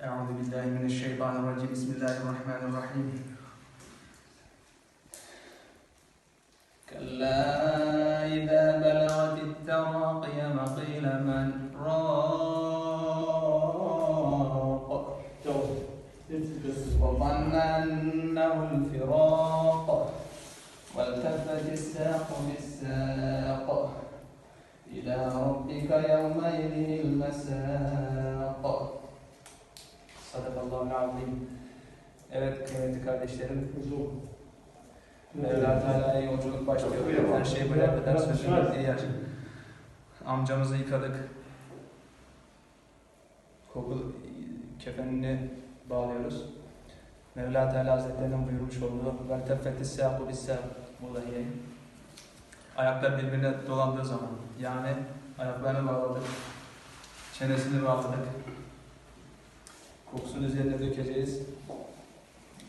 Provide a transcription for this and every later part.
أعوذ بالله من الشيطان الرجيم. بسم الله الرحمن الرحيم. كلا إذا بلغت التراقي وقيل من راق. وظن أنه الفراق. والتفت الساق بالساق. إلى ربك يومئذ المساق. Sadakallahu azim. Evet kıymetli kardeşlerim. Mevla Teala'ya yolculuk başlıyor. Her şey buraya kadar sözünü eğer. Amcamızı yıkadık. Koku kefenini bağlıyoruz. Mevla Teala Hazretleri'nin buyurmuş olduğu vel teffeti sâku bis Buradaki Ayaklar birbirine dolandığı zaman yani ayaklarını bağladık, çenesini bağladık, kokusunu üzerine dökeceğiz.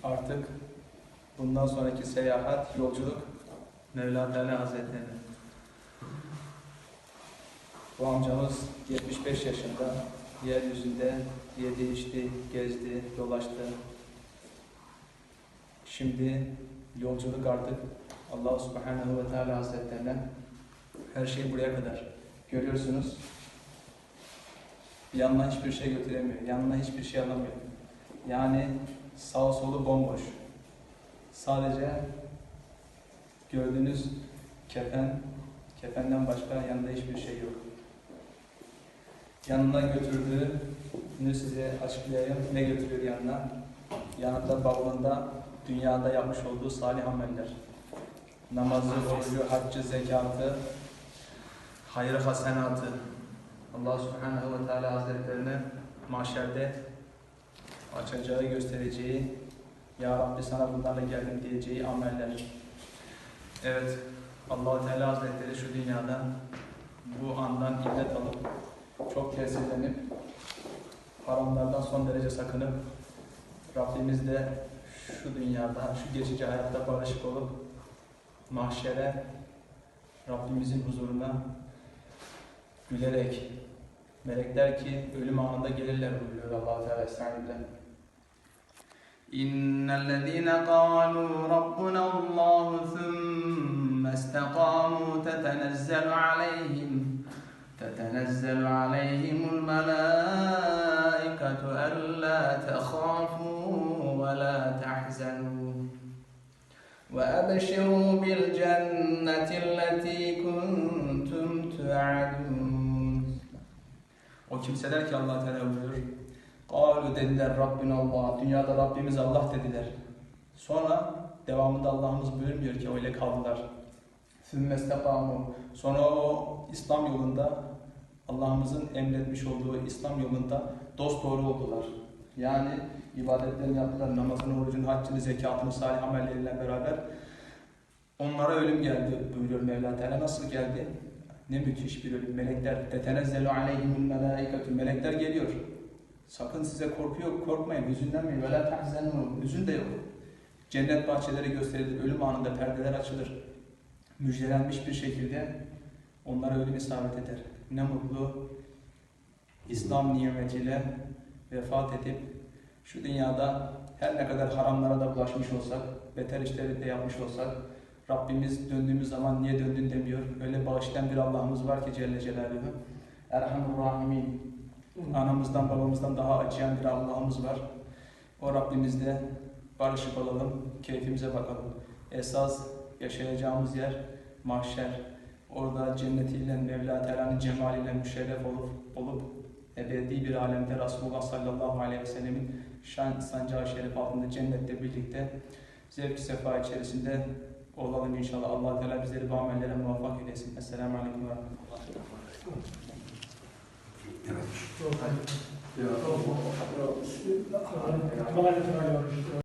Artık bundan sonraki seyahat, yolculuk Mevla Teala Hazretleri'ne. Bu amcamız 75 yaşında yeryüzünde yedi, içti, gezdi, dolaştı. Şimdi yolculuk artık Allah Subhanahu ve Teala Hazretlerine her şey buraya kadar. Görüyorsunuz. Yanına hiçbir şey götüremiyor. Yanına hiçbir şey alamıyor. Yani sağ solu bomboş. Sadece gördüğünüz kefen, kefenden başka yanında hiçbir şey yok. Yanına götürdüğünü size açıklayayım. Ne götürüyor yanına? Yanında bavulunda dünyada yapmış olduğu salih ameller. Namazı, orucu, haccı, zekatı, hayrı hasenatı. Allah Subhanahu ve Teala Hazretlerine mahşerde açacağı, göstereceği, Ya Rabbi sana bunlarla geldim diyeceği ameller. Evet, allah Teala Hazretleri şu dünyada bu andan ibret alıp, çok tesirlenip, haramlardan son derece sakınıp, Rabbimiz de şu dünyada, şu geçici hayatta barışık olup, mahşere, Rabbimizin huzuruna gülerek, melekler ki ölüm anında gelirler buyuruyor allah Teala Estağfirullah. إن الذين قالوا ربنا الله ثم استقاموا تتنزل عليهم تتنزل عليهم الملائكة ألا تخافوا ولا تحزنوا وأبشروا بالجنة التي كنتم توعدون O kimseler ki Allah Teala buyuruyor. Kalu dediler Rabbina Allah. Dünyada Rabbimiz Allah dediler. Sonra devamında Allah'ımız buyurmuyor ki öyle kaldılar. Sümmestekamu. Sonra o İslam yolunda Allah'ımızın emretmiş olduğu İslam yolunda dost doğru oldular. Yani ibadetlerini yaptılar, namazını, orucunu, haccını, zekatını, salih amelleriyle beraber onlara ölüm geldi buyuruyor Mevla Teala. Nasıl geldi? Ne müthiş bir ölüm. Melekler tetenezzelu aleyhimul melaikatü. Melekler geliyor. Sakın size korku yok, korkmayın, hüzünlenmeyin. Ve la tahzenu. Hüzün de yok. Cennet bahçeleri gösterilir. Ölüm anında perdeler açılır. Müjdelenmiş bir şekilde onlara ölüm isabet eder. Ne mutlu İslam nimetiyle vefat edip şu dünyada her ne kadar haramlara da bulaşmış olsak, beter işleri de yapmış olsak, Rabbimiz döndüğümüz zaman niye döndün demiyor. Öyle bağışlayan bir Allah'ımız var ki Celle Celaluhu. Erhamur Rahimin. Anamızdan babamızdan daha acıyan bir Allah'ımız var. O Rabbimizle barışık olalım, keyfimize bakalım. Esas yaşayacağımız yer mahşer. Orada cennetiyle, Mevla Teala'nın cemaliyle müşerref olup, olup ebedi bir alemde Resulullah sallallahu aleyhi ve sellemin şan sancağı şerif altında cennette birlikte zevk sefa içerisinde olalım inşallah. Allah Teala bizleri bu amellere muvaffak eylesin. Esselamu aleyküm ve rahmetullah. Evet.